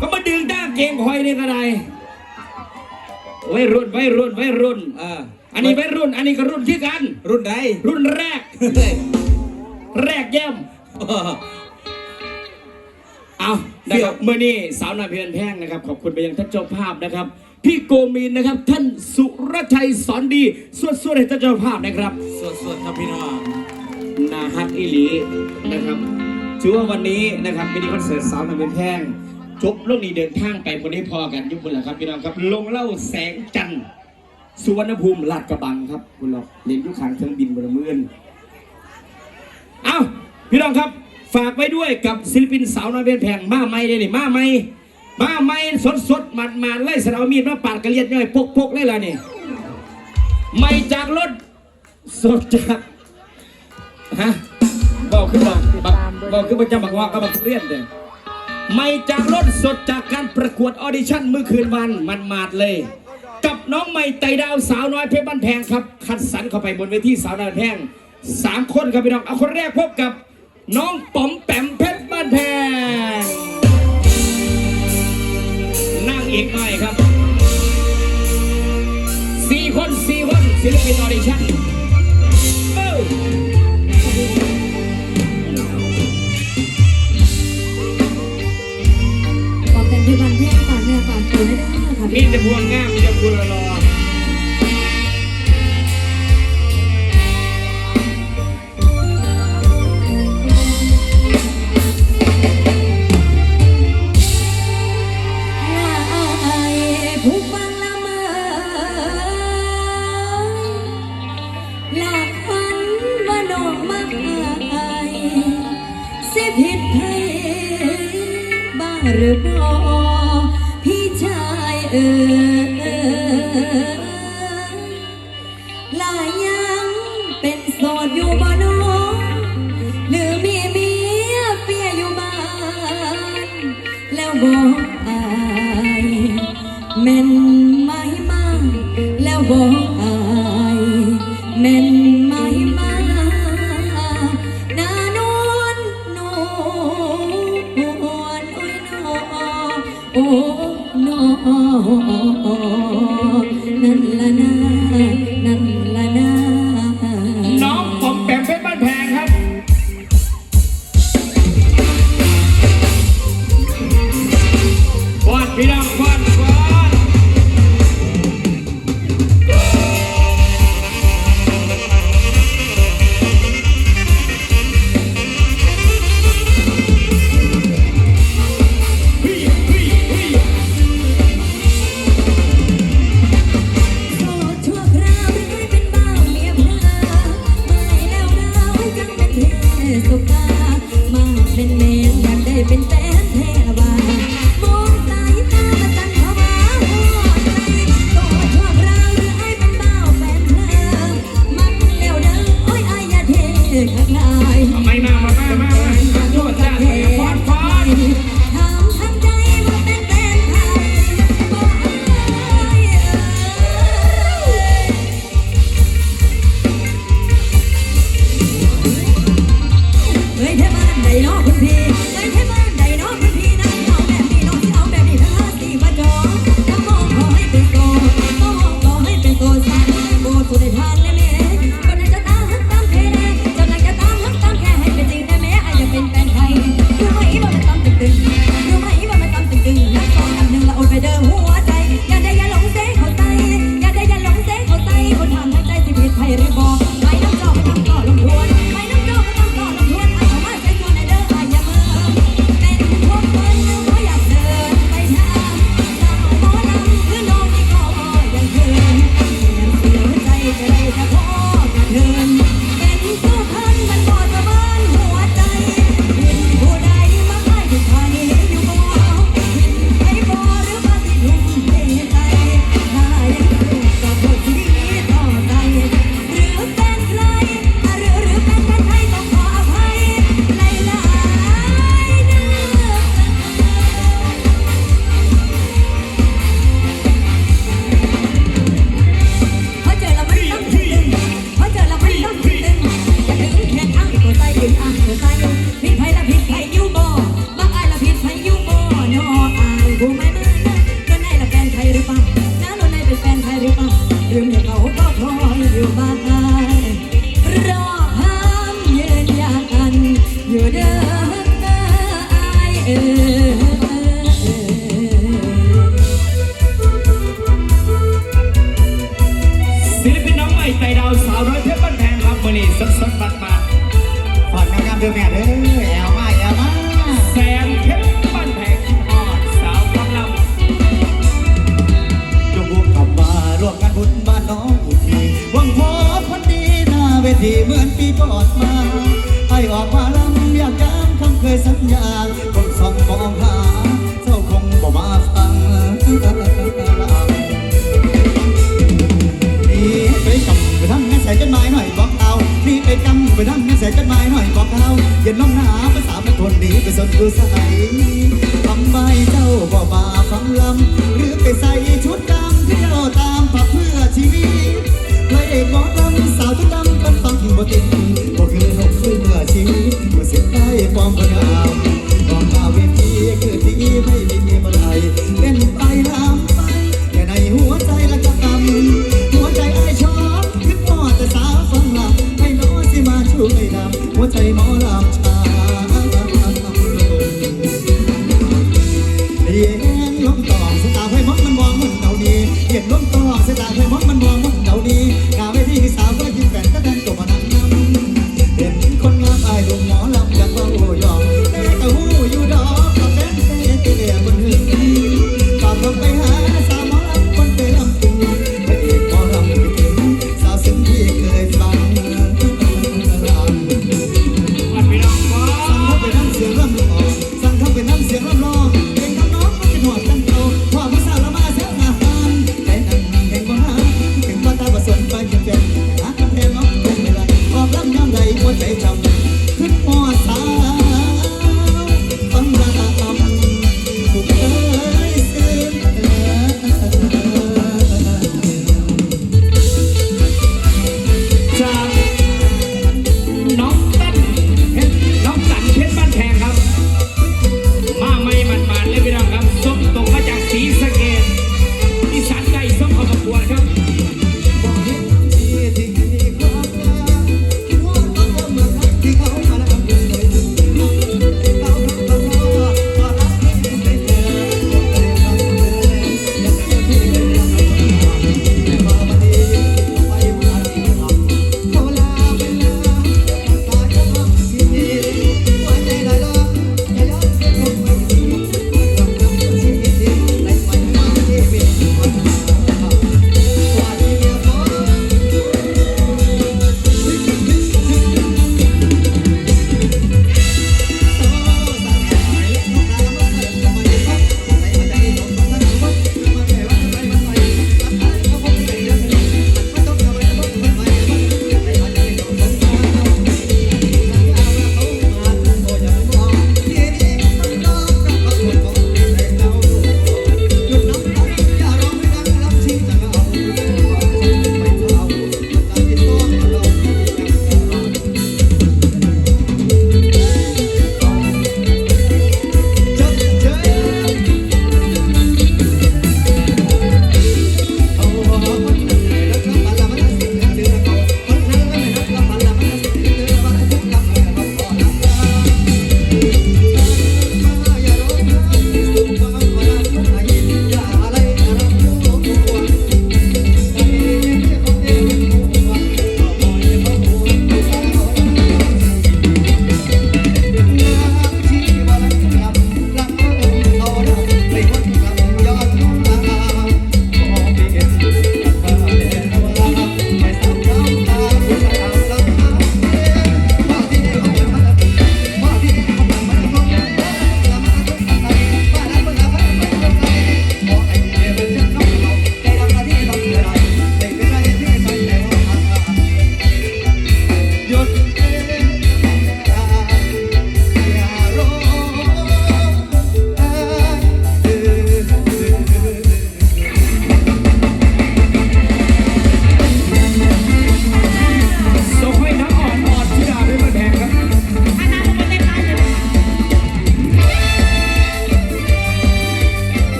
ก็มาดึงด้ามเกงคอยนี่ก็ได้วัยรุ่นวัยรุ่นวัยรุ่นเอออันนี้วัยรุ่น อันนี้ก็รุ่นที่กัน รุ่นใดรุ่นแรก แรกเยี่ยมเอานะครับเมื่อนี้สาวนาเพียนแพงนะครับ ขอบคุณไปยังท่านเจ้าภาพนะครับ พี่โกมินนะครับ ท่านสุรชัยสอนดี สวดสวดให้ท่านเจ้าภาพนะครับ สวดสวดครับพี่น้องนาฮักอิลีนะครับ ถือว่าวันนี้นะครับมินิคอนเสิร์ตสาวนาเพียนแพง จบโลงนี้เดินทางไปคนนี้พอกันยุคคุณแหละครับพี่น้องครับ ลงเล่าแสงจันทร์สุวรรณภูมิลาดกระบังครับคุณหรอกเรียนอยุคขางเครื่องบินบนเมืองเอาพี่น้องครับ ฝากไว้ด้วยกับศิลปินสาวน้อยเพียนแพงมาไม่ได้นี่มาไม่มาไม่สดสดหมาดมาดไล่สนเอามีดมาปาดกระเลียดย่อยพกพกเลยล่ะนี่ไม่จากรถสดจากฮะบอกขึ้นบอกบอกขึ้นประจำบอกว่าก็บอกเรียนเลย ไม่จากรถสดจากการประกวดออดิชั่นเมื่อคืนวันมันมาดเลย กับน้องใหม่ไตดาวสาวน้อยเพชรบ้านแพงครับ คัดสรรเข้าไปบนเวทีสาวน้อยแพงสามคนครับพี่น้องเอาคนแรกพบกับน้องป๋อมแปมเพชรบ้านแพงนั่งอีกหน่อยครับสี่คนสี่คนศิลปินออดิชั่น ลายยังเป็นโสดอยู่บ่น้องหรือมีเมียเปียอยู่บ้าน แล้วบอกอายแม่นไม่มาแล้วบอกอายแม่นไม่มาหน้านวลนวลโอ้ยนอโอ้นอ นั่น เด้อแม่เด้อแอลมาแอลมาแสงเพชรบ้นแพงทอดสาวกำลังจงรวมกับมาร่วมกันบุญบ้านน้องอุทีหวังพบคนดีหน้าเวทีเหมือนปีก่อนมาให้ออกมาลำอยากย้ำคำเคยสัญญาคนสองมองหา 走在。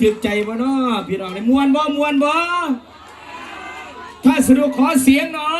ถึงเอิบใจบ่เนาะพี่น้องในมวนบ่มวนบ่ถ้าสะดวกขอเสียงหน่อย